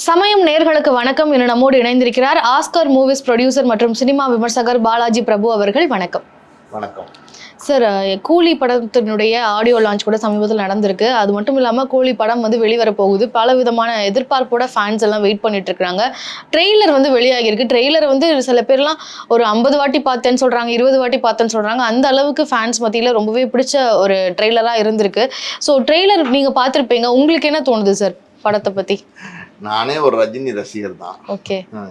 சமயம் நேர்களுக்கு வணக்கம் இன்று நம்மோடு இணைந்திருக்கிறார் ஆஸ்கர் மூவிஸ் ப்ரொடியூசர் மற்றும் சினிமா விமர்சகர் பாலாஜி பிரபு அவர்கள். வணக்கம். வணக்கம். சார் கூலி படத்தினுடைய ஆடியோ லான்ச் கூட சமீபத்தில் நடந்திருக்கு. அது மட்டும் இல்லாமல் கூலி படம் வந்து வெளிவர போகுது. பல விதமான எதிர்பார்ப்போட ஃபேன்ஸ் எல்லாம் வெயிட் பண்ணிட்டு இருக்காங்க. ட்ரெய்லர் வந்து வெளியாகிருக்கு ட்ரெய்லர் வந்து சில பேர்லாம் ஒரு ஐம்பது வாட்டி பார்த்தேன்னு சொல்றாங்க இருபது வாட்டி பார்த்தேன்னு சொல்றாங்க. அந்த அளவுக்கு ஃபேன்ஸ் மத்தியில் ரொம்பவே பிடிச்ச ஒரு ட்ரெய்லராக இருந்திருக்கு. ஸோ ட்ரெய்லர் நீங்கள் பார்த்துருப்பீங்க. உங்களுக்கு என்ன தோணுது சார் படத்தை பற்றி நானே ஒரு ரஜினி ரசிகர் தான்.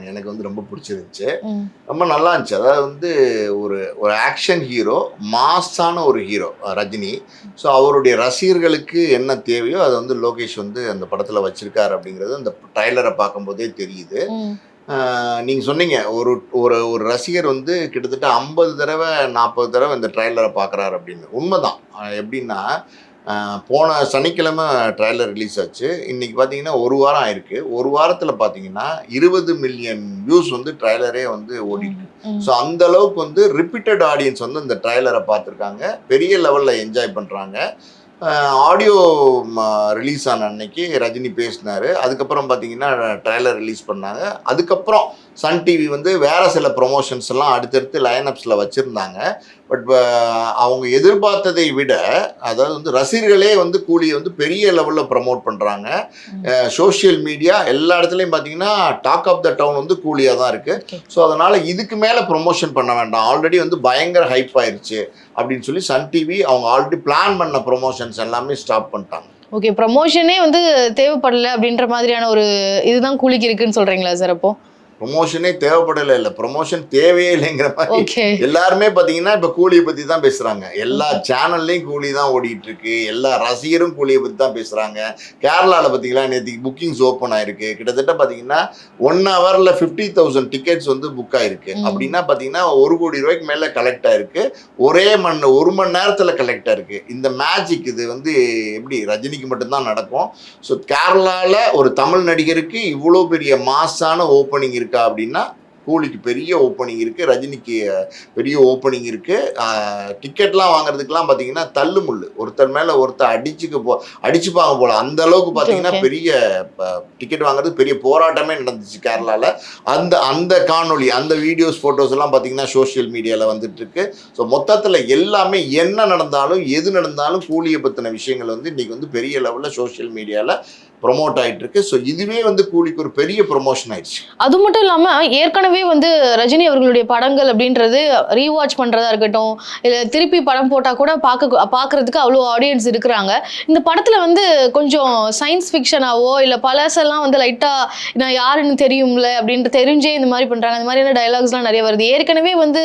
எனக்கு வந்து ரொம்ப பிடிச்சிருந்துச்சு. ரொம்ப நல்லா இருந்துச்சு. அதாவது வந்து ஒரு ஒரு ஆக்ஷன் ஹீரோ மாஸான ஒரு ஹீரோ ரஜினி. ஸோ அவருடைய ரசிகர்களுக்கு என்ன தேவையோ அதை வந்து லோகேஷ் வந்து அந்த படத்தில் வச்சிருக்காரு அப்படிங்கிறது அந்த ட்ரைலரை பார்க்கும்போதே தெரியுது. நீங்கள் சொன்னீங்க ஒரு ஒரு ஒரு ரசிகர் வந்து கிட்டத்தட்ட ஐம்பது தடவை நாற்பது தடவை இந்த ட்ரைலரை பார்க்குறாரு அப்படின்னு. உண்மைதான். எப்படின்னா போன சனிக்கிழமை ட்ரைலர் ரிலீஸ் ஆச்சு. இன்னைக்கு பார்த்தீங்கன்னா ஒரு வாரம் ஆயிருக்கு. ஒரு வாரத்தில் பார்த்தீங்கன்னா இருபது மில்லியன் வியூஸ் வந்து ட்ரைலரே வந்து ஓடிட்டு. ஸோ அந்த அளவுக்கு வந்து ரிப்பீட்டட் ஆடியன்ஸ் வந்து இந்த ட்ரைலரை பார்த்துருக்காங்க பெரிய லெவலில் என்ஜாய் பண்ணுறாங்க ஆடியோ ரிலீஸ் ஆன அன்னைக்கு ரஜினி பேசினாரு. அதுக்கப்புறம் பார்த்தீங்கன்னா ட்ரைலர் ரிலீஸ் பண்ணாங்க. அதுக்கப்புறம் சன் டிவி வந்து வேற சில ப்ரொமோஷன்ஸ் எல்லாம் அடுத்தடுத்து லைனப்ஸில் வச்சுருந்தாங்க. பட் அவங்க எதிர்பார்த்ததை விட அதாவது வந்து ரசிகர்களே வந்து கூலியை வந்து பெரிய லெவலில் ப்ரமோட் பண்ணுறாங்க சோஷியல் மீடியா எல்லா இடத்துலையும் பார்த்தீங்கன்னா டாக் ஆஃப் த டவுன் வந்து கூலியாக தான் இருக்குது. ஸோ அதனால் இதுக்கு மேலே ப்ரொமோஷன் பண்ண வேண்டாம். ஆல்ரெடி வந்து பயங்கர ஹைப் ஆயிருச்சு அப்படின்னு சொல்லி சன் டிவி அவங்க ஆல்ரெடி பிளான் பண்ண ப்ரொமோஷன்ஸ் எல்லாமே ஸ்டாப் பண்ணிட்டாங்க. ஓகே ப்ரமோஷனே வந்து தேவைப்படல அப்படின்ற மாதிரியான ஒரு இதுதான் கூலிக்கு இருக்குன்னு சொல்றீங்களா சார் அப்போ? ப்ரொமோஷனே தேவைப்படலை இல்லை. ப்ரொமோஷன் தேவையே இல்லைங்கிற மாதிரி எல்லாருமே பார்த்தீங்கன்னா இப்போ கூலியை பற்றி தான் பேசுகிறாங்க எல்லா சேனல்லையும் கூலி தான் ஓடிட்டு இருக்கு எல்லா ரசிகரும் கூலியை பற்றி தான் பேசுகிறாங்க கேரளாவில் பார்த்தீங்களா நேற்று புக்கிங்ஸ் ஓப்பன் ஆயிருக்கு. கிட்டத்தட்ட பார்த்தீங்கன்னா ஒன் ஹவரில் ஃபிஃப்டி தௌசண்ட் டிக்கெட்ஸ் வந்து புக் ஆயிருக்கு. அப்படின்னா பார்த்தீங்கன்னா ஒரு கோடி ரூபாய்க்கு மேலே கலெக்ட் ஆயிருக்கு. ஒரே மண் ஒரு மணி நேரத்தில் கலெக்ட் ஆயிருக்கு. இந்த மேஜிக் இது வந்து எப்படி ரஜினிக்கு மட்டும்தான் நடக்கும். ஸோ கேரளாவில் ஒரு தமிழ் நடிகருக்கு இவ்வளோ பெரிய மாஸான ஓப்பனிங் இருக்கா. அப்படின்னா கூலிக்கு பெரிய ஓப்பனிங் இருக்குது ரஜினிக்கு பெரிய ஓப்பனிங் இருக்குது டிக்கெட்லாம் வாங்குறதுக்குலாம் பார்த்தீங்கன்னா தள்ளு முள்ளு ஒருத்தர் மேலே ஒருத்தர் அடிச்சுக்க போ அடிச்சுப்பாங்க போல. அந்த அளவுக்கு பார்த்தீங்கன்னா. பெரிய டிக்கெட் வாங்குறது பெரிய போராட்டமே நடந்துச்சு கேரளாவில் அந்த அந்த காணொளி அந்த வீடியோஸ் ஃபோட்டோஸ் எல்லாம் பார்த்தீங்கன்னா சோஷியல் மீடியாவில் வந்துட்டு இருக்கு ஸோ மொத்தத்தில் எல்லாமே என்ன நடந்தாலும் எது நடந்தாலும் கூலியை பற்றின விஷயங்கள் வந்து இன்னைக்கு வந்து பெரிய லெவலில் சோஷியல் மீடியாவில் ப்ரொமோட் ஆயிட்டு இருக்கு ஸோ இதுவே வந்து கூலிக்கு ஒரு பெரிய ப்ரொமோஷன் ஆயிடுச்சு. அது மட்டும் இல்லாம ஏற்கனவே வந்து ரஜினி அவர்களுடைய படங்கள் அப்படின்றது ரீவாட்ச் பண்றதா இருக்கட்டும் இல்ல திருப்பி படம் போட்டா கூட பார்க்க பார்க்கறதுக்கு அவ்வளோ ஆடியன்ஸ் இருக்கிறாங்க. இந்த படத்துல வந்து கொஞ்சம் சயின்ஸ் ஃபிக்ஷனாவோ இல்ல பழசெல்லாம் வந்து லைட்டா நான் யாருன்னு தெரியும்ல அப்படின்ட்டு தெரிஞ்சே இந்த மாதிரி பண்றாங்க. இந்த மாதிரியான டயலாக்ஸ்லாம் நிறைய வருது. ஏற்கனவே வந்து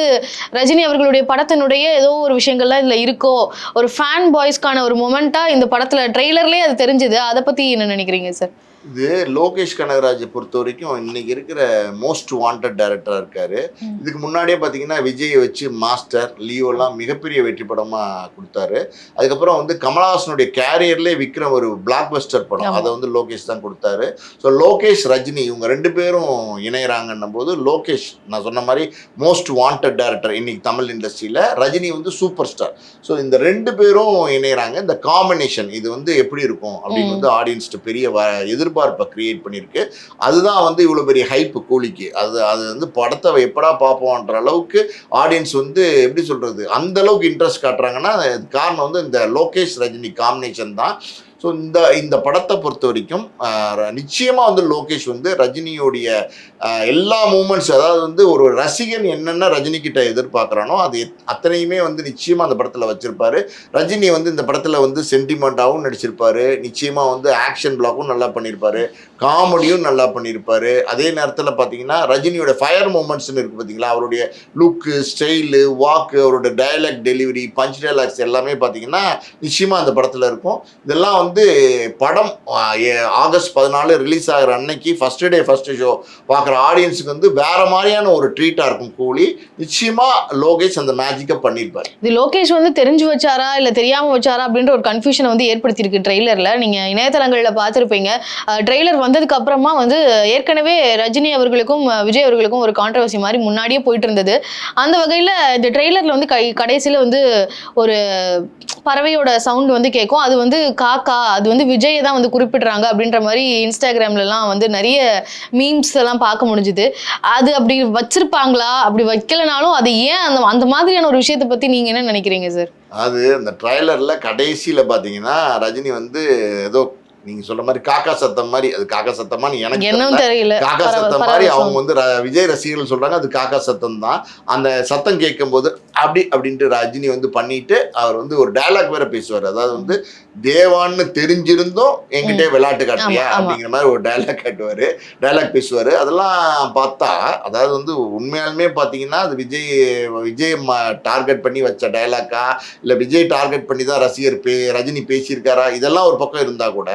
ரஜினி அவர்களுடைய படத்தினுடைய ஏதோ ஒரு விஷயங்கள்லாம் இதுல இருக்கோ ஒரு ஃபேன் பாய்ஸ்க்கான ஒரு மொமெண்டா இந்த படத்துல ட்ரெய்லர்லேயே அது தெரிஞ்சுது. அதை பத்தி என்ன நினைக்கிறீங்க சார் இது லோகேஷ் கனகராஜை பொறுத்த வரைக்கும் இன்னைக்கு இருக்கிற மோஸ்ட் வாண்டட் டைரக்டராக இருக்காரு. இதுக்கு முன்னாடியே பார்த்தீங்கன்னா விஜயை வச்சு மாஸ்டர் லியோலாம் மிகப்பெரிய வெற்றி படமாக கொடுத்தாரு. அதுக்கப்புறம் வந்து கமலஹாசனுடைய கேரியர்லேயே விக்ரம் ஒரு பிளாக் பஸ்டர் படம். அதை வந்து லோகேஷ் தான் கொடுத்தாரு. ஸோ லோகேஷ் ரஜினி இவங்க ரெண்டு பேரும் இணையறாங்கன்னும் போது லோகேஷ் நான் சொன்ன மாதிரி மோஸ்ட் வாண்டட் டைரக்டர் இன்னைக்கு தமிழ் இண்டஸ்ட்ரியில் ரஜினி வந்து சூப்பர் ஸ்டார் ஸோ இந்த ரெண்டு பேரும் இணையறாங்க. இந்த காம்பினேஷன் இது வந்து எப்படி இருக்கும் அப்படின்னு. வந்து ஆடியன்ஸ்ட்டு பெரிய வ எதிர்பார்ப்பை கிரியேட் பண்ணியிருக்கு. அதுதான் வந்து இவ்வளோ பெரிய ஹைப்பு கூலிக்கு. அது அது வந்து படத்தை எப்படா பார்ப்போன்ற அளவுக்கு ஆடியன்ஸ் வந்து எப்படி சொல்கிறது அந்த அளவுக்கு இன்ட்ரெஸ்ட் காட்டுறாங்கன்னா அதுக்கு காரணம் வந்து இந்த லோகேஷ் ரஜினி காம்பினேஷன் தான். ஸோ இந்த இந்த படத்தை பொறுத்த வரைக்கும் நிச்சயமாக வந்து லோகேஷ் வந்து ரஜினியோடைய எல்லா மூமெண்ட்ஸ் அதாவது வந்து ஒரு ரசிகன் என்னென்ன ரஜினி கிட்ட எதிர்பார்க்குறானோ அது அத்தனையுமே வந்து நிச்சயமாக அந்த படத்தில் வச்சுருப்பாரு. ரஜினி வந்து இந்த படத்தில் வந்து சென்டிமெண்ட்டாகவும் நடிச்சிருப்பாரு. நிச்சயமாக வந்து ஆக்ஷன் பிளாக்கும் நல்லா பண்ணியிருப்பாரு காமெடியும் நல்லா பண்ணியிருப்பாரு அதே நேரத்தில் பார்த்தீங்கன்னா ரஜினியோட ஃபயர் மூமெண்ட்ஸ்னு இருக்குது பார்த்தீங்களா அவருடைய லுக்கு ஸ்டைலு வாக்கு அவரோட டயலாக் டெலிவரி பஞ்ச் டயலாக்ஸ் எல்லாமே பார்த்தீங்கன்னா நிச்சயமாக அந்த படத்தில் இருக்கும். இதெல்லாம் வந்து வந்து படம் ஆகஸ்ட் பதினாலு ரிலீஸ் ஆகிற அன்னைக்கு ஃபர்ஸ்ட் டே ஃபர்ஸ்ட் ஷோ பார்க்குற ஆடியன்ஸுக்கு வந்து வேற மாதிரியான ஒரு ட்ரீட்டாக இருக்கும் கூலி. நிச்சயமாக லோகேஷ் அந்த மேஜிக்கை பண்ணியிருப்பார் இது லோகேஷ் வந்து தெரிஞ்சு வச்சாரா இல்லை தெரியாமல் வச்சாரா அப்படின்ற ஒரு கன்ஃபியூஷனை வந்து ஏற்படுத்தியிருக்கு ட்ரெய்லரில் நீங்கள் இணையதளங்களில் பார்த்துருப்பீங்க. ட்ரெய்லர் வந்ததுக்கு அப்புறமா வந்து ஏற்கனவே ரஜினி அவர்களுக்கும் விஜய் அவர்களுக்கும் ஒரு கான்ட்ரவர்சி மாதிரி முன்னாடியே போயிட்டு இருந்தது. அந்த வகையில் இந்த ட்ரெய்லரில் வந்து கை வந்து ஒரு பறவையோட சவுண்ட் வந்து கேட்கும். அது வந்து காக்கா அது வந்து விஜயை தான் வந்து குறிப்பிடுறாங்க அப்படின்ற மாதிரி இன்ஸ்டாகிராம்லலாம் வந்து நிறைய மீம்ஸ் எல்லாம் பார்க்க முடிஞ்சுது. அது அப்படி வச்சிருப்பாங்களா? அப்படி வைக்கலனாலும் அது ஏன் அந்த அந்த மாதிரியான ஒரு விஷயத்தை பத்தி நீங்க என்ன நினைக்கிறீங்க சார் அது அந்த ட்ரைலர்ல கடைசியில பாத்தீங்கன்னா ரஜினி வந்து ஏதோ நீங்க சொல்ற மாதிரி காக்கா சத்தம் மாதிரி அது காக்கா சத்தமான்னு எனக்கு. என்னன்னு தெரியல. காக்கா சத்தம் மாதிரி. அவங்க வந்து விஜய் ரசிகர்கள் சொல்றாங்க அது காக்கா சத்தம் தான். அந்த சத்தம் கேட்கும்போது அப்படி அப்படின்ட்டு ரஜினி வந்து பண்ணிட்டு அவர் வந்து ஒரு டயலாக் வேற பேசுவார். அதாவது வந்து தேவான்னு தெரிஞ்சிருந்தும் என்கிட்ட விளையாட்டு காட்டியா. அப்படிங்கிற மாதிரி ஒரு டயலாக் காட்டுவாரு. டயலாக் பேசுவாரு. அதெல்லாம் பார்த்தா அதாவது வந்து உண்மையாலுமே பார்த்தீங்கன்னா அது விஜய் விஜய் டார்கெட் பண்ணி வச்ச டயலாக்கா இல்லை விஜய் டார்கெட் பண்ணி தான் ரசிகர் பே ரஜினி பேசியிருக்காரா இதெல்லாம் ஒரு பக்கம் இருந்தா கூட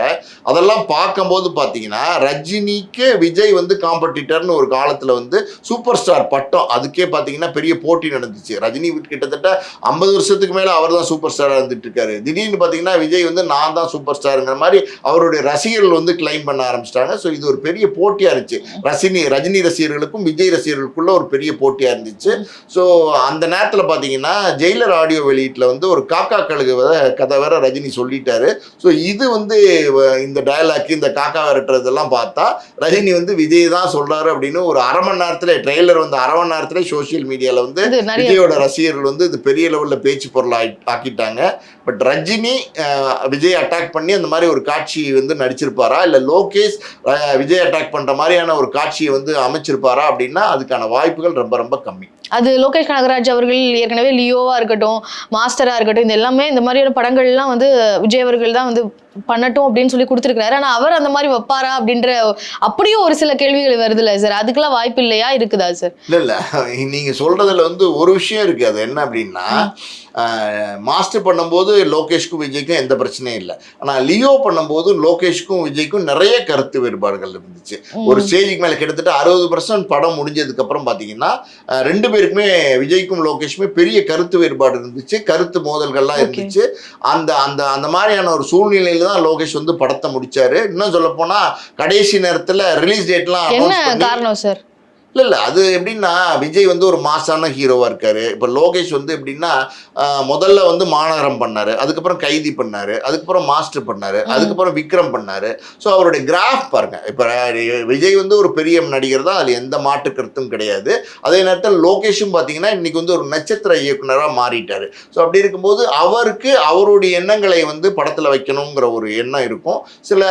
அதெல்லாம் பார்க்கும்போது பார்த்தீங்கன்னா ரஜினிக்கு விஜய் வந்து காம்படிட்டர்னு ஒரு காலத்தில் வந்து சூப்பர் ஸ்டார் பட்டம் அதுக்கே பார்த்தீங்கன்னா பெரிய போட்டி நடந்துச்சு. ரஜினி கிட்டத்தட்ட ஐம்பது வருஷத்துக்கு மேலே அவர் தான் சூப்பர் ஸ்டாராக இருந்துட்டு இருக்காரு. திடீர்னு பார்த்தீங்கன்னா விஜய் வந்து நான் தான் சூப்பர் ஸ்டாருங்கிற மாதிரி அவருடைய ரசிகர்கள் வந்து கிளைம் பண்ண ஆரம்பிச்சிட்டாங்க. ஸோ இது ஒரு பெரிய போட்டியாக இருந்துச்சு. ரஜினி ரஜினி ரசிகர்களுக்கும் விஜய் ரசிகர்களுக்குள்ள ஒரு பெரிய போட்டியாக இருந்துச்சு. ஸோ அந்த நேரத்தில் பார்த்தீங்கன்னா ஜெயிலர் ஆடியோ வெளியீட்டில் வந்து ஒரு காக்கா கழுகு கதை வேற ரஜினி சொல்லிட்டாரு. ஸோ இது வந்து இந்த டயலாக் இந்த காக்கா விரட்டுறதெல்லாம் பார்த்தா ரஜினி வந்து விஜய் தான் சொல்றாரு அப்படின்னு ஒரு அரை மணி நேரத்துல ட்ரெய்லர் வந்து அரை மணி நேரத்துல சோஷியல் மீடியால வந்து விஜயோட ரசிகர்கள் வந்து இது பெரிய லெவலில் பேச்சு பொருள் ஆக்கிட்டாங்க. பட் ரஜினி விஜய் அட்டாக் பண்ணி அந்த மாதிரி ஒரு காட்சி வந்து நடிச்சிருப்பாரா? இல்லை லோகேஷ் விஜய் அட்டாக் பண்ணுற மாதிரியான ஒரு காட்சியை வந்து அமைச்சிருப்பாரா அப்படின்னா அதுக்கான வாய்ப்புகள் ரொம்ப ரொம்ப கம்மி. அது லோகேஷ் கனகராஜ் அவர்கள் ஏற்கனவே லியோவா இருக்கட்டும் மாஸ்டரா இருக்கட்டும் இது எல்லாமே இந்த மாதிரியான படங்கள்லாம் வந்து விஜய் அவர்கள் தான் வந்து பண்ணட்டும் அப்படின்னு சொல்லி கொடுத்துருக்காரு ஆனா அவர் அந்த மாதிரி வைப்பாரா அப்படின்ற அப்படியும் ஒரு சில கேள்விகள் வருதுல்ல சார். அதுக்கெல்லாம் வாய்ப்பு இல்லையா? இருக்குதா சார்? இல்ல இல்ல. நீங்க சொல்றதுல வந்து ஒரு விஷயம் இருக்கு. அது என்ன அப்படின்னா மாஸ்டர் பண்ணும்போது லோகேஷ்க்கும் விஜய்க்கும் எந்த பிரச்சனையும் இல்லை. ஆனா லியோ பண்ணும்போது லோகேஷ்க்கும் விஜய்க்கும் நிறைய கருத்து வேறுபாடுகள் இருந்துச்சு. ஒரு ஸ்டேஜுக்கு மேல கிட்டத்தட்ட அறுபது பர்சன்ட் படம் முடிஞ்சதுக்கு அப்புறம் பாத்தீங்கன்னா ஆஹ், ரெண்டு பேருக்குமே விஜய்க்கும் லோகேஷுமே பெரிய கருத்து வேறுபாடு இருந்துச்சு. கருத்து மோதல்கள்லாம். இருந்துச்சு. அந்த அந்த அந்த மாதிரியான ஒரு சூழ்நிலையில தான் லோகேஷ் வந்து படத்தை முடிச்சாரு. இன்னும் சொல்ல போனா கடைசி நேரத்துல ரிலீஸ் டேட்லாம் காரணம் சார் இல்ல இல்ல. அது எப்படின்னா விஜய் வந்து ஒரு மாசான ஹீரோவா இருக்காரு. இப்ப லோகேஷ் வந்து எப்படின்னா முதல்ல வந்து மாநகரம் பண்ணாரு. அதுக்கப்புறம் கைதி பண்ணாரு. அதுக்கப்புறம் மாஸ்டர் பண்ணாரு. அதுக்கப்புறம் விக்ரம் பண்ணாரு. ஸோ அவருடைய கிராஃப் பாருங்க. இப்ப விஜய் வந்து ஒரு பெரிய நடிகர் தான். அதுல எந்த மாற்று கருத்தும் கிடையாது. அதே நேரத்தில் லோகேஷும் பாத்தீங்கன்னா இன்னைக்கு வந்து ஒரு நட்சத்திர இயக்குனரா மாறிட்டாரு. ஸோ அப்படி இருக்கும்போது அவருக்கு அவருடைய எண்ணங்களை வந்து படத்துல வைக்கணுங்கிற ஒரு எண்ணம் இருக்கும். சில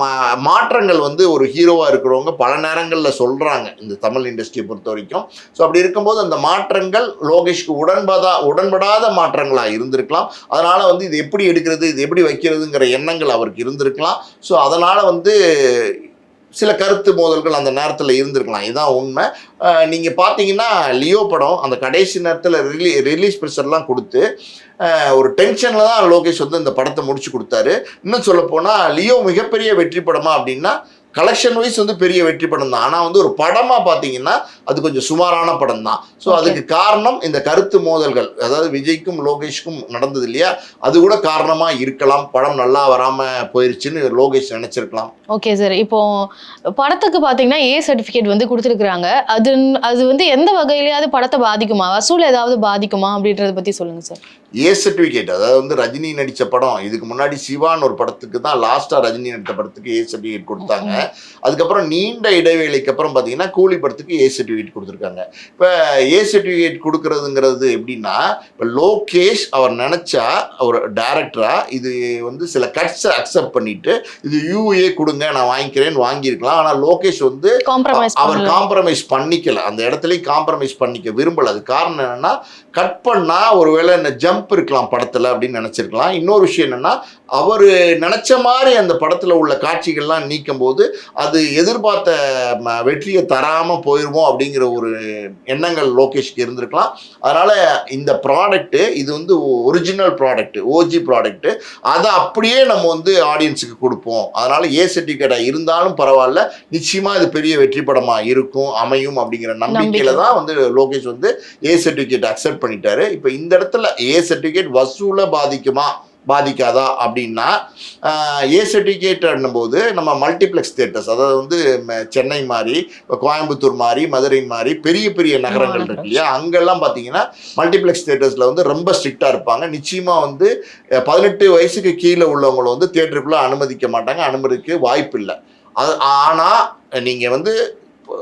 மா- மாற்றங்கள் வந்து ஒரு ஹீரோவா இருக்கிறவங்க பல நேரங்கள்ல சொல்றாங்க. இந்த தமிழ் இண்டஸ்ட்ரியை பொறுத்த வரைக்கும். ஸோ அப்படி இருக்கும்போது அந்த மாற்றங்கள் லோகேஷ்க்கு உடன்படா உடன்படாத மாற்றங்களாக இருந்திருக்கலாம். அதனால் வந்து இது எப்படி எடுக்கிறது இது எப்படி வைக்கிறதுங்கிற எண்ணங்கள் அவருக்கு இருந்திருக்கலாம். ஸோ அதனால் வந்து சில கருத்து மோதல்கள் அந்த நேரத்தில் இருந்திருக்கலாம். இதுதான் உண்மை. நீங்கள் பார்த்தீங்கன்னா லியோ படம் அந்த கடைசி நேரத்தில் ரிலீ ரிலீஸ் ப்ரெஷர்லாம் கொடுத்து ஒரு டென்ஷனில் தான் லோகேஷ் வந்து இந்த படத்தை முடிச்சு கொடுத்தாரு. இன்னும் சொல்லப்போனால் லியோ மிகப்பெரிய வெற்றி படமா அப்படின்னா கலெக்ஷன் வைஸ் வந்து பெரிய வெற்றி படம் தான். ஆனால் வந்து ஒரு படமாக பார்த்தீங்கன்னா அது கொஞ்சம் சுமாரான படம் தான். ஸோ அதுக்கு காரணம் இந்த கருத்து மோதல்கள். அதாவது விஜய்க்கும் லோகேஷ்க்கும் நடந்தது இல்லையா? அது கூட காரணமாக இருக்கலாம். படம் நல்லா வராமல் போயிருச்சுன்னு லோகேஷ் நினச்சிருக்கலாம். ஓகே சார் இப்போ படத்துக்கு பார்த்தீங்கன்னா ஏ சர்டிஃபிகேட் வந்து கொடுத்துருக்குறாங்க. அது அது வந்து எந்த வகையிலயாவது படத்தை பாதிக்குமா? வசூல் ஏதாவது பாதிக்குமா அப்படின்றத பத்தி சொல்லுங்க சார் ஏ சர்டிஃபிகேட் அதாவது வந்து ரஜினி நடித்த படம் இதுக்கு முன்னாடி சிவான் ஒரு படத்துக்கு தான் லாஸ்ட்டாக ரஜினி நடித்த படத்துக்கு ஏ சர்டிஃபிகேட் கொடுத்தாங்க. அதுக்கப்புறம் நீண்ட இடைவேளைக்கு அப்புறம் பார்த்தீங்கன்னா கூலி படத்துக்கு ஏ சர்டிஃபிகேட் கொடுத்துருக்காங்க. இப்போ ஏ சர்டிஃபிகேட் கொடுக்கறதுங்கிறது எப்படின்னா இப்போ லோகேஷ் அவர் நினச்சா ஒரு டேரக்டரா இது வந்து சில கட்ஸை அக்செப்ட் பண்ணிட்டு இது யூஏ கொடுங்க நான் வாங்கிக்கிறேன்னு வாங்கியிருக்கலாம். ஆனால் லோகேஷ் வந்து அவர் பண்ணல. காம்ப்ரமைஸ் பண்ணிக்கல. அந்த இடத்துலயும் காம்ப்ரமைஸ் பண்ணிக்க விரும்பல. அது காரணம் என்னன்னா கட் பண்ணா ஒருவேளை இந்த ஜம்ப் இருக்கலாம் படத்துல அப்படின்னு நினைச்சிருக்கலாம். இன்னொரு விஷயம் என்னன்னா அவர் நினைச்ச மாதிரி அந்த படத்துல உள்ள காட்சிகள்லாம் நீக்கும் போது அது எதிர்பார்த்த வெற்றியை தராம போயிருமோ அப்படிங்கிற ஒரு எண்ணங்கள் லோகேஷ்க்கு இருந்திருக்கலாம். அதனால இந்த ப்ராடக்ட் இது வந்து ஒரிஜினல் ப்ராடக்ட் ஓஜி ப்ராடக்ட் அதை அப்படியே நம்ம வந்து ஆடியன்ஸுக்கு கொடுப்போம். அதனால ஏ சர்டிஃபிகேட்டா இருந்தாலும் பரவாயில்ல நிச்சயமா இது பெரிய வெற்றி படமா இருக்கும் அமையும் அப்படிங்கிற நம்பிக்கையில நம்பிக்கை. தான் வந்து லோகேஷ் வந்து ஏ சர்டிஃபிகேட் அக்செப்ட் பண்ணிட்டாரு. இப்போ இந்த இடத்துல ஏ சர்டிஃபிகேட் வசூலை பாதிக்குமா? பாதிக்காதா? அப்படின்னா ஏ சர்டிஃபிகேட் போது நம்ம மல்டிப்ளெக்ஸ் தேட்டர்ஸ் அதாவது வந்து சென்னை மாதிரி இப்போ கோயம்புத்தூர் மாதிரி மதுரை மாதிரி பெரிய பெரிய நகரங்கள் இருக்கு இல்லையா? அங்கெல்லாம் பார்த்தீங்கன்னா மல்டிப்ளெக்ஸ் தேட்டர்ஸில் வந்து ரொம்ப ஸ்ட்ரிக்டாக இருப்பாங்க. நிச்சயமாக வந்து பதினெட்டு வயசுக்கு கீழே உள்ளவங்களை வந்து தேட்டருக்குள்ளே அனுமதிக்க மாட்டாங்க. அனுமதிக்க வாய்ப்பு இல்லை. அது ஆனால் நீங்கள் வந்து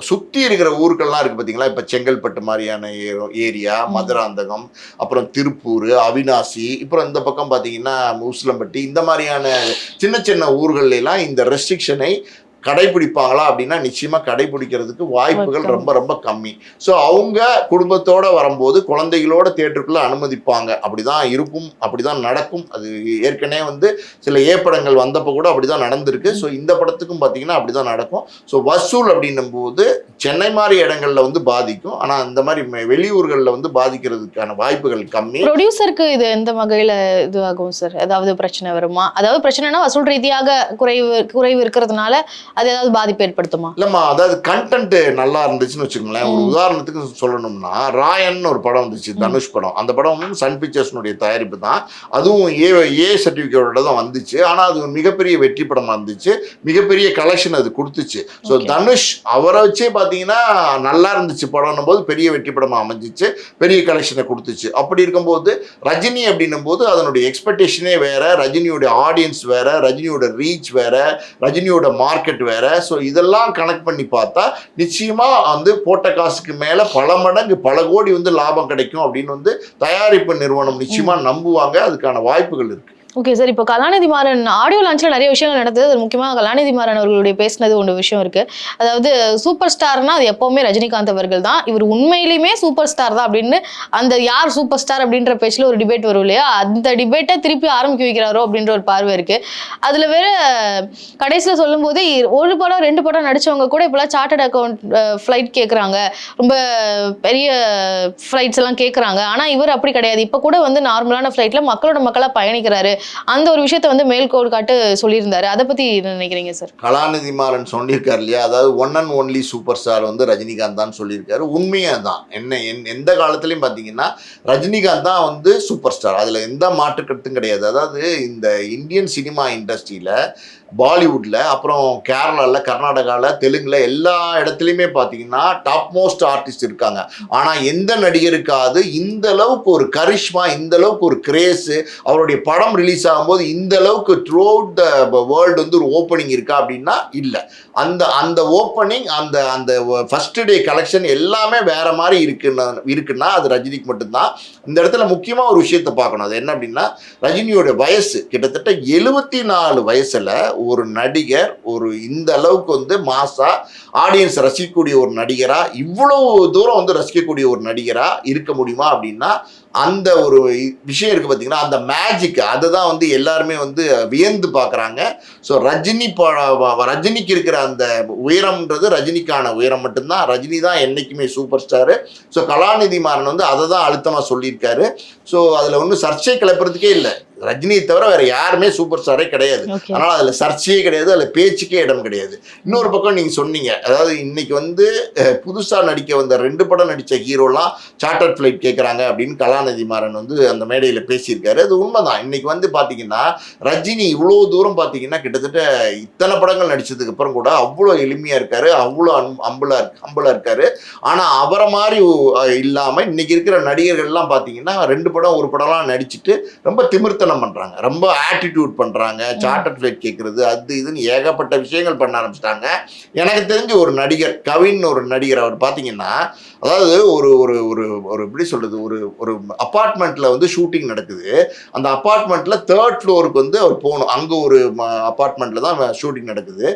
சுற்றி இருக்கிற ஊருக்கள்லாம் இருக்குது பார்த்தீங்களா இப்போ செங்கல்பட்டு மாதிரியான ஏரியா. மதுராந்தகம் அப்புறம் திருப்பூர் அவினாசி அப்புறம் இந்த பக்கம் பார்த்தீங்கன்னா உசிலம்பட்டி இந்த மாதிரியான சின்ன சின்ன ஊர்கள்ல எல்லாம் இந்த ரெஸ்ட்ரிக்ஷனை கடைபிடிப்பாங்களா அப்படின்னா நிச்சயமா கடைபிடிக்கிறதுக்கு வாய்ப்புகள் வாய்ப்பு ரொம்ப ரொம்ப கம்மி. ஸோ அவங்க குடும்பத்தோட வரும்போது குழந்தைகளோட தேட்டருக்குள்ள அனுமதிப்பாங்க. அப்படிதான் இருக்கும் அப்படிதான் நடக்கும். அது ஏற்கனவே வந்து சில ஏ படங்கள் வந்தப்போ கூட அப்படிதான் நடந்திருக்கு. ஸோ இந்த படத்துக்கும் பார்த்தீங்கன்னா அப்படிதான் நடக்கும். ஸோ வசூல் அப்படின்னும் போது சென்னை மாதிரி இடங்கள்ல வந்து பாதிக்கும். ஆனால் அந்த மாதிரி வெளியூர்களில் வந்து பாதிக்கிறதுக்கான வாய்ப்புகள் கம்மி. ப்ரொடியூசருக்கு இது எந்த வகையில இதுவாகும் சார் ஏதாவது பிரச்சனை வருமா? அதாவது பிரச்சனைனா வசூல் ரீதியாக குறைவு குறைவு இருக்கிறதுனால அது ஏதாவது பாதிப்பு ஏற்படுத்துமா? இல்லம்மா அதாவது கண்டென்ட் நல்லா இருந்துச்சுன்னு வச்சுக்கோங்களேன். ஒரு. உதாரணத்துக்கு சொல்லணும்னா ராயன் ஒரு படம் வந்துச்சு. தனுஷ் படம். அந்த படம் சன் பிக்சர்ஸ்னுடைய தயாரிப்பு தான். அதுவும் ஏ ஏ சர்டிஃபிகேட்டோட தான் வந்துச்சு. ஆனால் அது ஒரு மிகப்பெரிய வெற்றி படமாக இருந்துச்சு. மிகப்பெரிய கலெக்ஷன் அது கொடுத்துச்சு. ஸோ. தனுஷ் அவரை வச்சே பார்த்தீங்கன்னா நல்லா இருந்துச்சு படம்னும் போது பெரிய வெற்றி படமாக அமைஞ்சிச்சு. பெரிய கலெக்ஷனை கொடுத்துச்சு. அப்படி இருக்கும்போது ரஜினி அப்படின்னும் போது அதனுடைய எக்ஸ்பெக்டேஷனே வேற ரஜினியோட ஆடியன்ஸ் வேற ரஜினியோட ரீச் வேற ரஜினியோட மார்க்கெட் வேற. ஸோ இதெல்லாம் கனெக்ட் பண்ணி பார்த்தா நிச்சயமா வந்து போட்ட காசுக்கு மேல பல மடங்கு பல கோடி வந்து லாபம் கிடைக்கும் அப்படின்னு வந்து தயாரிப்பு நிறுவனம் நிச்சயமா நம்புவாங்க. அதுக்கான வாய்ப்புகள் இருக்கு. ஓகே சார் இப்போ கலாநிதி மாறன் ஆடியோ லான்ச்சில் நிறைய விஷயங்கள் நடந்தது. அது முக்கியமாக கலாநிதி மாறன் அவர்களுடைய பேசினது ஒன்று விஷயம் இருக்குது அதாவது சூப்பர் ஸ்டார்னா அது எப்போவுமே ரஜினிகாந்த் அவர்கள் தான். இவர் உண்மையிலுமே சூப்பர் ஸ்டார் தான் அப்படின்னு அந்த யார் சூப்பர் ஸ்டார் அப்படின்ற பேச்சில் ஒரு டிபேட் வரும் இல்லையா? அந்த டிபேட்டை திருப்பி ஆரம்பிக்க வைக்கிறாரோ அப்படின்ற ஒரு பார்வை இருக்குது அதில் வேற கடைசியில் சொல்லும்போது ஒரு படம் ரெண்டு படம் நடித்தவங்க கூட இப்போலாம் சார்ட்டட் அக்கௌண்ட் ஃப்ளைட் கேட்குறாங்க ரொம்ப பெரிய ஃப்ளைட்ஸ் எல்லாம் கேட்குறாங்க ஆனால் இவர் அப்படி கிடையாது. இப்போ கூட வந்து நார்மலான ஃப்ளைட்டில் மக்களோட மக்களாக பயணிக்கிறாரு. அந்த ஒரு விஷயத்த வந்து மேல்கோடு காட்டு சொல்லியிருந்தாரு. அதை பத்தி என்ன நினைக்கிறீங்க சார்? கலாநிதி மாறன் சொல்லியிருக்காரு இல்லையா? அதாவது one and only super star வந்து ரஜினிகாந்த் தான் சொல்லியிருக்காரு. உண்மையாக தான். என்ன என்- எந்த காலத்துலையும் பார்த்தீங்கன்னா ரஜினிகாந்த் தான் வந்து சூப்பர் ஸ்டார் அதில் எந்த மாற்று கிடையாது. அதாவது இந்த இந்தியன் சினிமா இண்டஸ்ட்ரியில் பாலிவுட்டில் அப்புறம் கேரளாவில் கர்நாடகாவில் தெலுங்குல எல்லா இடத்துலையுமே பார்த்தீங்கன்னா டாப் மோஸ்ட் ஆர்டிஸ்ட் இருக்காங்க. ஆனால் எந்த நடிகருக்காவது இந்த அளவுக்கு ஒரு கரிஷ்மா இந்த அளவுக்கு ஒரு கிரேஸு அவருடைய படம் ரிலீஸ் ஆகும்போது இந்த அளவுக்கு த்ரூ அவுட் த வேர்ல்டு வந்து ஒரு ஓப்பனிங் இருக்கா அப்படின்னா இல்லை. அந்த அந்த ஓப்பனிங் அந்த அந்த ஃபர்ஸ்ட் டே கலெக்ஷன் எல்லாமே வேற மாதிரி இருக்குன்னு இருக்குன்னா அது ரஜினிக்கு மட்டும்தான். இந்த இடத்துல முக்கியமாக ஒரு விஷயத்தை பார்க்கணும். அது என்ன அப்படின்னா ரஜினியோட வயசு கிட்டத்தட்ட எழுபத்தி நாலு வயசில் ஒரு நடிகர் ஒரு இந்த அளவுக்கு வந்து மாசா ஆடியன்ஸ் ரசிக்கக்கூடிய ஒரு நடிகரா இவ்வளவு தூரம் வந்து ரசிக்கக்கூடிய ஒரு நடிகரா இருக்க முடியுமா அப்படின்னா அந்த ஒரு விஷயம் இருக்கு பார்த்தீங்கன்னா அந்த மேஜிக் அதை தான் வந்து எல்லாருமே வந்து வியந்து பார்க்குறாங்க ஸோ ரஜினி ரஜினிக்கு இருக்கிற அந்த உயரம்ன்றது ரஜினிக்கான உயரம் மட்டும்தான். ரஜினி தான் என்னைக்குமே super star so Kalanithi Maran வந்து அதை தான் அழுத்தமாக சொல்லியிருக்காரு. ஸோ அதில் ஒன்றும் சர்ச்சை கிளப்புறதுக்கே இல்லை. ரஜினியை தவிர வேற யாருமே சூப்பர் ஸ்டாரே கிடையாது. அதனால அதுல சர்ச்சையே கிடையாது அதுல பேச்சுக்கே இடம் கிடையாது. இன்னொரு பக்கம் நீங்க சொன்னீங்க அதாவது இன்னைக்கு வந்து அஹ், புதுசா நடிக்க வந்த ரெண்டு படம் நடிச்ச ஹீரோலாம் சார்ட்டர் ஃபிளைட் கேட்கறாங்க அப்படின்னு கலாநிதி மாறன் வந்து அந்த மேடையில பேசியிருக்காரு. அது உண்மைதான். இன்னைக்கு வந்து பாத்தீங்கன்னா ரஜினி இவ்வளோ தூரம் பாத்தீங்கன்னா கிட்டத்தட்ட இத்தனை படங்கள் நடிச்சதுக்கு அப்புறம் கூட அவ்வளோ எளிமையா இருக்காரு அவ்வளோ அன் அம்புலா இருக்கு அம்புலா இருக்காரு. ஆனா அவரை மாதிரி அஹ், இல்லாம இன்னைக்கு இருக்கிற நடிகர்கள்லாம் பாத்தீங்கன்னா ரெண்டு படம் ஒரு படம்லாம் நடிச்சிட்டு ரொம்ப திமிர்த்தனம் பண்றாங்க. ரொம்ப ஆட்டிடியூட் பண்றாங்க. சார்ட்டர் ஃபிளைட் கேட்கறது அது இதுன்னு ஏகப்பட்ட விஷயங்கள் பண்ண ஆரம்பிச்சிட்டாங்க. எனக்கு தெரிஞ்ச ஒரு நடிகர் கவின் ஒரு நடிகர் அவர் பார்த்தீங்கன்னா அதாவது ஒரு ஒரு ஒரு ஒரு எப்படி சொல்றது? ஒரு ஒரு அப்பார்ட்மெண்ட்ல வந்து ஷூட்டிங் நடக்குது. அந்த அப்பார்ட்மெண்ட்ல தேர்ட் ஃப்ளோருக்கு வந்து அவர் போகணும். அங்க ஒரு அப்பார்ட்மெண்ட்ல தான் ஷூட்டிங் நடக்குது.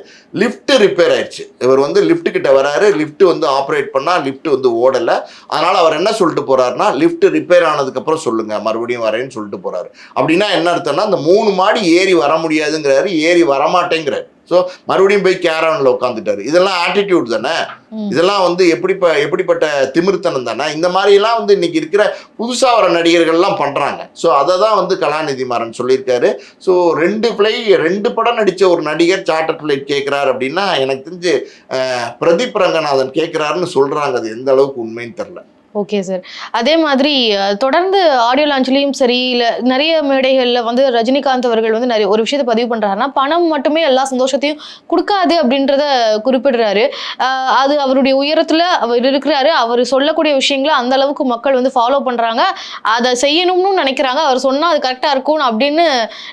லிஃப்ட் ரிப்பேர் ஆயிடுச்சு. இவர் வந்து லிஃப்ட் கிட்ட வராரு. லிஃப்ட் வந்து ஆப்ரேட் பண்ணா லிஃப்ட் வந்து ஓடல. அதனால அவர் என்ன சொல்லிட்டு போறாருன்னா லிஃப்ட் ரிப்பேர் ஆனதுக்கு அப்புறம் சொல்லுங்க. மறுபடியும் வரேன்னு சொல்லிட்டு போறாரு. அப்படின்னா என்ன அர்த்தம்னா அந்த மூணு மாடி ஏறி வர முடியாதுங்கிறாரு. ஏறி வரமாட்டேங்கிறாரு. ஸோ மறுபடியும் போய் கேரவனில் உட்காந்துட்டாரு இதெல்லாம் ஆட்டிடியூட் தானே. இதெல்லாம் வந்து எப்படி எப்படிப்பட்ட திமிர்த்தனம் தானே? இந்த மாதிரிலாம் வந்து இன்னைக்கு இருக்கிற புதுசாக வர நடிகர்கள்லாம் பண்ணுறாங்க ஸோ அதை தான் வந்து கலாநிதி மாறன் சொல்லியிருக்காரு. ஸோ ரெண்டு ஃப்ளை ரெண்டு படம் நடித்த ஒரு நடிகர் சார்ட்டர் ஃப்ளைட் கேட்குறாரு அப்படின்னா எனக்கு தெரிஞ்சு பிரதீப் ரங்கநாதன் கேட்குறாருன்னு சொல்கிறாங்க அது எந்த அளவுக்கு உண்மைன்னு தெரில ஓகே சார் அதே மாதிரி தொடர்ந்து ஆடியோ லான்ச்லேயும் சரி இல்லை நிறைய மேடைகளில் வந்து ரஜினிகாந்த் அவர்கள் வந்து நிறைய ஒரு விஷயத்தை பதிவு பண்ணுறாருன்னா பணம் மட்டுமே எல்லா சந்தோஷத்தையும் கொடுக்காது அப்படின்றத குறிப்பிடுறாரு. அது அவருடைய உயரத்தில் அவர் இருக்கிறாரு. அவர் சொல்லக்கூடிய விஷயங்களை அந்த அளவுக்கு மக்கள் வந்து ஃபாலோ பண்ணுறாங்க அதை செய்யணும்னு நினைக்கிறாங்க. அவர் சொன்னால் அது கரெக்டாக இருக்கும் அப்படின்னு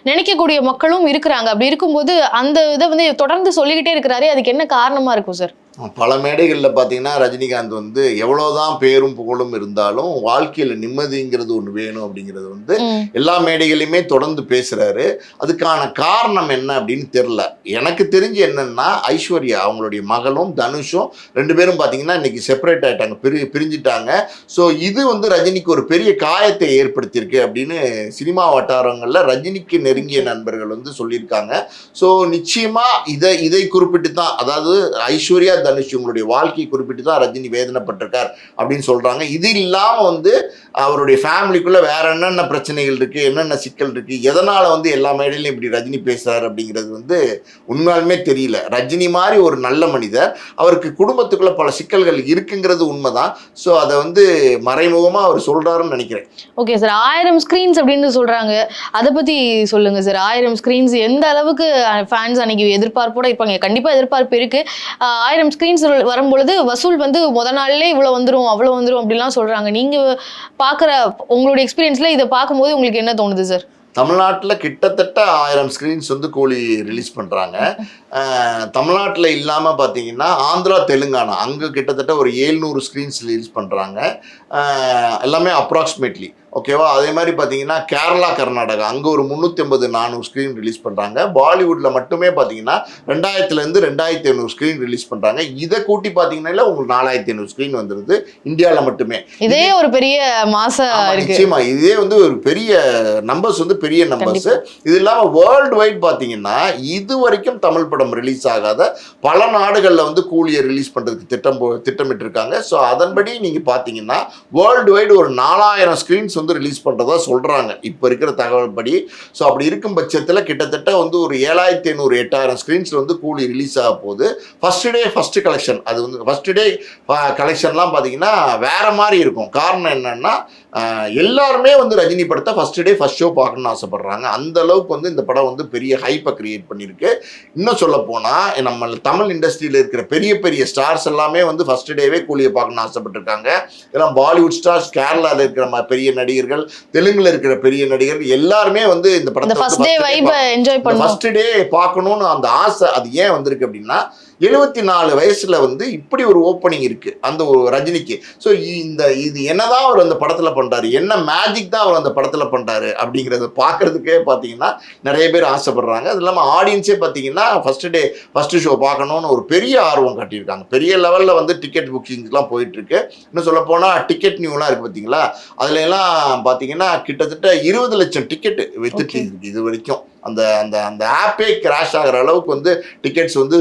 நினைக்கக்கூடிய மக்களும் இருக்கிறாங்க. அப்படி இருக்கும்போது அந்த இதை வந்து தொடர்ந்து சொல்லிக்கிட்டே இருக்கிறாரு அதுக்கு என்ன காரணமாக இருக்கும் சார் பல மேடைகளில் பார்த்தீங்கன்னா ரஜினிகாந்த் வந்து எவ்வளோதான் பேரும் புகழும் இருந்தாலும் வாழ்க்கையில் நிம்மதிங்கிறது ஒன்று வேணும் அப்படிங்கிறது வந்து எல்லா மேடைகளையுமே தொடர்ந்து பேசுறாரு. அதுக்கான காரணம் என்ன அப்படின்னு தெரில எனக்கு தெரிஞ்சு என்னன்னா ஐஸ்வர்யா அவங்களுடைய மகளும் தனுஷும் ரெண்டு பேரும் பார்த்தீங்கன்னா இன்னைக்கு செப்பரேட் ஆயிட்டாங்க பிரி பிரிஞ்சிட்டாங்க. ஸோ இது வந்து ரஜினிக்கு ஒரு பெரிய காயத்தை ஏற்படுத்தியிருக்கு அப்படின்னு சினிமா வட்டாரங்களில் ரஜினிக்கு நெருங்கிய நண்பர்கள் வந்து சொல்லியிருக்காங்க. ஸோ நிச்சயமா இதை இதை குறிப்பிட்டு தான் அதாவது ஐஸ்வர்யா தனுஷ் உங்களுடைய வாழ்க்கையை குறிப்பிட்டு தான் ரஜினி வேதனைப்பட்டிருக்கார் அப்படின்னு சொல்றாங்க. இது இல்லாமல் வந்து அவருடைய ஃபேமிலிக்குள்ளே வேற என்னென்ன பிரச்சனைகள் இருக்கு என்னென்ன சிக்கல் இருக்கு எதனால வந்து எல்லா மேடையிலும் இப்படி ரஜினி பேசுகிறார் அப்படிங்கிறது வந்து உண்மையாலுமே தெரியல. ரஜினி மாதிரி ஒரு நல்ல மனிதர் அவருக்கு குடும்பத்துக்குள்ள பல சிக்கல்கள் இருக்குங்கிறது உண்மைதான். ஸோ அதை வந்து மறைமுகமா அவர் சொல்றாருன்னு நினைக்கிறேன். ஓகே சார் ஆயிரம் ஸ்க்ரீன்ஸ் அப்படின்னு சொல்றாங்க. அதை பத்தி சொல்லுங்க சார் ஆயிரம் ஸ்க்ரீன்ஸ் எந்த அளவுக்கு ஃபேன்ஸ் அன்னைக்கு எதிர்பார்ப்போட இருப்பாங்க? கண்டிப்பாக எதிர்பார்ப்பு இருக்கு. ஆயிரம் ஸ்க்ரீன்ஸ் வரும்பொழுது வசூல் வந்து முத நாள்லேயே இவ்வளோ வந்துடும் அவ்வளோ வந்துடும் அப்படிலாம் சொல்கிறாங்க நீங்கள் பார்க்குற உங்களுடைய எக்ஸ்பீரியன்ஸில் இதை பார்க்கும்போது உங்களுக்கு என்ன தோணுது சார் தமிழ்நாட்டில் கிட்டத்தட்ட ஆயிரம் ஸ்க்ரீன்ஸ் வந்து கோழி ரிலீஸ் பண்ணுறாங்க தமிழ்நாட்டில் இல்லாமல் பார்த்தீங்கன்னா ஆந்திரா தெலுங்கானா அங்கே கிட்டத்தட்ட ஒரு ஏழ்நூறு ஸ்க்ரீன்ஸ் ரிலீஸ் பண்ணுறாங்க எல்லாமே அப்ராக்சிமேட்லி ஓகேவா அதே மாதிரி பார்த்தீங்கன்னா கேரளா கர்நாடகா அங்கே ஒரு முந்நூற்றி ஐம்பது நானூறு ஸ்க்ரீன் ரிலீஸ் பண்ணுறாங்க பாலிவுட்டில் மட்டுமே பார்த்தீங்கன்னா ரெண்டாயிரத்துலேருந்து ரெண்டாயிரத்தி ஐநூறு ஸ்க்ரீன் ரிலீஸ் பண்ணுறாங்க இதை கூட்டி பார்த்தீங்கன்னா உங்களுக்கு நாலாயிரத்தி ஐநூறு ஸ்க்ரீன் வந்துடுது இந்தியாவில் மட்டுமே. இதே ஒரு பெரிய மாச ஆமா, இருக்கு. நிச்சயமா. இதே வந்து ஒரு பெரிய நம்பர்ஸ் வந்து பெரிய நம்பர்ஸ் இது இல்லாம வேர்ல்டு வைட் பாத்தீங்கன்னா இது வரைக்கும் தமிழ் படம் ரிலீஸ் ஆகாத பல நாடுகளில் வந்து கூலியை ரிலீஸ் பண்றதுக்கு திட்டம் போ- திட்டமிட்டிருக்காங்க. ஸோ அதன்படி நீங்க பார்த்தீங்கன்னா வேர்ல்டு வைடு ஒரு நாலாயிரம் ஸ்கிரீன்ஸ் வந்து ரிலீஸ் பண்ணுறதா சொல்றாங்க. இப்போ இருக்கிற தகவல் படி. ஸோ அப்படி இருக்கும் பட்சத்தில் கிட்டத்தட்ட வந்து ஒரு ஏழாயிரத்தி ஐநூறு எட்டாயிரம் ஸ்க்ரீன்ஸ் வந்து கூலி ரிலீஸ் ஆக போகுது. ஃபர்ஸ்ட் டே ஃபர்ஸ்ட் கலெக்ஷன் அது வந்து ஃபர்ஸ்ட் டே கலெக்ஷன்லாம் பார்த்தீங்கன்னா வேற மாதிரி இருக்கும். காரணம் என்னன்னா எல்லாருமே வந்து ரஜினி படத்தை ஃபர்ஸ்ட் டே ஃபர்ஸ்ட் ஷோ பார்க்கணும்னு ஆசைப்படுறாங்க. அந்த அளவுக்கு வந்து இந்த படம் வந்து பெரிய ஹைப்பை கிரியேட் பண்ணியிருக்கு. இன்னும் சொல்ல போனால் நம்ம தமிழ் இண்டஸ்ட்ரியில் இருக்கிற பெரிய பெரிய ஸ்டார்ஸ் எல்லாமே வந்து ஃபர்ஸ்ட் டேவே கூலியை பார்க்கணும்னு ஆசைப்பட்டிருக்காங்க. இதெல்லாம் பாலிவுட் ஸ்டார்ஸ் கேரளாவில் இருக்கிற பெரிய நடிகர்கள் தெலுங்குல இருக்கிற பெரிய நடிகர்கள் எல்லாருமே வந்து இந்த படத்தை ஃபர்ஸ்ட் டே பார்க்கணும்னு அந்த ஆசை அது ஏன் வந்திருக்கு அப்படின்னா எழுபத்தி நாலு வயசுல வந்து இப்படி ஒரு ஓப்பனிங் இருக்கு அந்த ஒரு ரஜினிக்கு. ஸோ இந்த இது என்னதான் அவர் அந்த படத்துல பண்றாரு என்ன மேஜிக் தான் அவர் அந்த படத்துல பண்றாரு அப்படிங்கறத பார்க்கறதுக்கே பார்த்தீங்கன்னா நிறைய பேர் ஆசைப்படுறாங்க. அது இல்லாமல் ஆடியன்ஸே பார்த்தீங்கன்னா ஃபர்ஸ்ட் டே ஃபர்ஸ்ட் ஷோ பார்க்கணும்னு ஒரு பெரிய ஆர்வம் காட்டியிருக்காங்க. பெரிய லெவலில் வந்து டிக்கெட் புக்கிங்ஸ்லாம் போயிட்டு இருக்கு இன்னும் சொல்ல போனால் டிக்கெட் நியூலாம் இருக்கு பார்த்தீங்களா அதுல எல்லாம் பார்த்தீங்கன்னா கிட்டத்தட்ட இருபது லட்சம் டிக்கெட் வித்துட்டு இது வரைக்கும். அந்த அந்த அந்த ஆப்பே கிராஷ் ஆகிற அளவுக்கு வந்து டிக்கெட்ஸ் வந்து.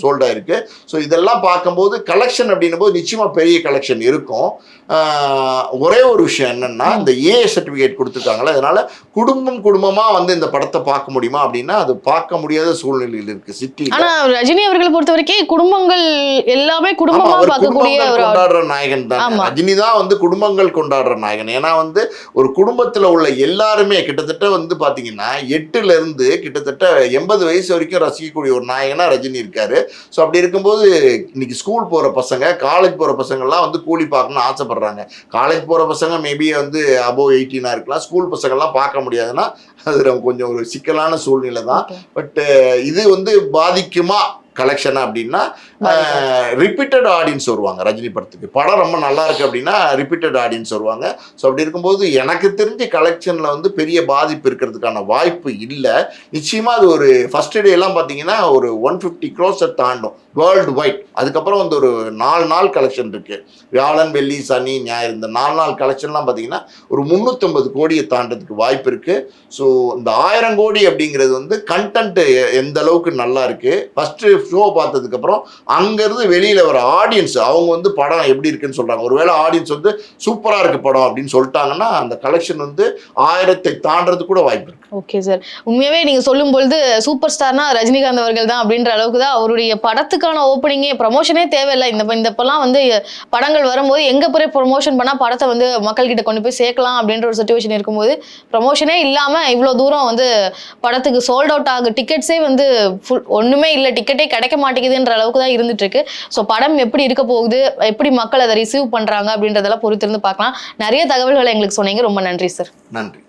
சோல்ட் ஆயிருக்கு ஸோ இதெல்லாம் பார்க்கும்போது கலெக்ஷன் அப்படின்னும் போது நிச்சயமா பெரிய கலெக்ஷன் இருக்கும் ஒரே ஒரு விஷயம் என்னன்னா இந்த ஏ சர்டிஃபிகேட் கொடுத்துருக்காங்களே அதனால குடும்பம் குடும்பமா வந்து இந்த படத்தை பார்க்க முடியுமா அப்படின்னா அது பார்க்க முடியாத சூழ்நிலையில் இருக்கு சிட்டி ஆனா ரஜினி அவர்களை பொறுத்த வரைக்கும் குடும்பங்கள் எல்லாமே ஆமா, குடும்பமா அவர் பார்க்கக்கூடிய. கொண்டாடுற நாயகன் தான். ரஜினி தான் வந்து குடும்பங்கள் கொண்டாடுற நாயகன் ஏன்னா வந்து ஒரு குடும்பத்துல உள்ள எல்லாருமே கிட்டத்தட்ட வந்து பாத்தீங்கன்னா எட்டுல இருந்து கிட்டத்தட்ட எண்பது வயசு வரைக்கும் ரசிக்கக்கூடிய ஒரு நாயகனா ரஜினி இருக்காரு. ஸோ அப்படி இருக்கும்போது இன்னைக்கு ஸ்கூல் போற பசங்க காலேஜ் போற பசங்கள்லாம் வந்து கூலி பார்க்கணும்னு ஆசைப்படுறாங்க. காலேஜ் போற பசங்க மேபி வந்து அபோவ் எயிட்டீனா இருக்கலாம். ஸ்கூல் பசங்கள்லாம் பார்க்க முடியாதுன்னா அது கொஞ்சம் ஒரு சிக்கலான சூழ்நிலை தான் Okay. பட் இது வந்து பாதிக்குமா? கலெக்ஷன் அப்படின்னா. ரிப்பீட்டட் ஆடியன்ஸ் வருவாங்க ரஜினி படத்துக்கு. படம் ரொம்ப நல்லா இருக்கு அப்படின்னா ரிப்பீட்டட் ஆடியன்ஸ் வருவாங்க. ஸோ அப்படி இருக்கும்போது எனக்கு தெரிஞ்ச கலெக்ஷனில் வந்து பெரிய பாதிப்பு இருக்கிறதுக்கான வாய்ப்பு இல்லை. நிச்சயமா அது ஒரு ஃபர்ஸ்ட் டே எல்லாம் பார்த்தீங்கன்னா ஒரு ஒன் ஃபிஃப்டி க்ரோஸை தாண்டும் வேர்ல்டு வைட் அதுக்கப்புறம் வந்து ஒரு நாலு நாள் கலெக்ஷன் இருக்கு. வியாழன் வெள்ளி சனி ஞாயிறு இந்த நாலு நாள் கலெக்ஷன்லாம் பார்த்தீங்கன்னா ஒரு முந்நூற்றம்பது கோடியை தாண்டதுக்கு வாய்ப்பு இருக்கு. ஸோ இந்த ஆயிரம் கோடி அப்படிங்கிறது வந்து கண்டென்ட் எந்த அளவுக்கு நல்லா இருக்கு? ஃபர்ஸ்ட் ஷோ பார்த்ததுக்கப்புறம் அங்கேருந்து வெளியில் வர ஆடியன்ஸ் அவங்க வந்து படம் எப்படி இருக்குன்னு சொல்கிறாங்க ஒருவேளை ஆடியன்ஸ் வந்து சூப்பராக இருக்குது படம் அப்படின்னு சொல்லிட்டாங்கன்னா அந்த கலெக்ஷன் வந்து ஆயிரத்தை தாண்டறது கூட வாய்ப்பு இருக்கு. ஓகே சார் உண்மையாகவே நீங்கள் சொல்லும் பொழுது சூப்பர் ஸ்டார்னா ரஜினிகாந்த் அவர்கள் தான் அப்படின்ற அளவுக்கு தான் அவருடைய படத்துக்கான ஓப்பனிங்கே ப்ரமோஷனே தேவையில்லை. இந்த இந்த இப்போலாம் வந்து படங்கள் வரும்போது எங்கே போய் ப்ரொமோஷன் பண்ணால் படத்தை வந்து மக்கள்கிட்ட கொண்டு போய் சேர்க்கலாம் அப்படின்ற ஒரு சுச்சுவேஷன் இருக்கும்போது ப்ரமோஷனே இல்லாமல் இவ்வளோ தூரம் வந்து படத்துக்கு சோல்ட் அவுட் ஆகும் டிக்கெட்ஸே வந்து ஃபுல் ஒன்றுமே இல்லை டிக்கெட்டே கிடைக்க மாட்டேங்குதுன்ற அளவுக்கு தான் இருந்துட்டு இருக்கு ஸோ படம் எப்படி இருக்க போகுது எப்படி மக்கள் அதை ரிசீவ் பண்றாங்க அப்படின்றதெல்லாம் பொறுத்திருந்து பார்க்கலாம். நிறைய தகவல்களை எங்களுக்கு சொன்னீங்க. ரொம்ப நன்றி சார் நன்றி.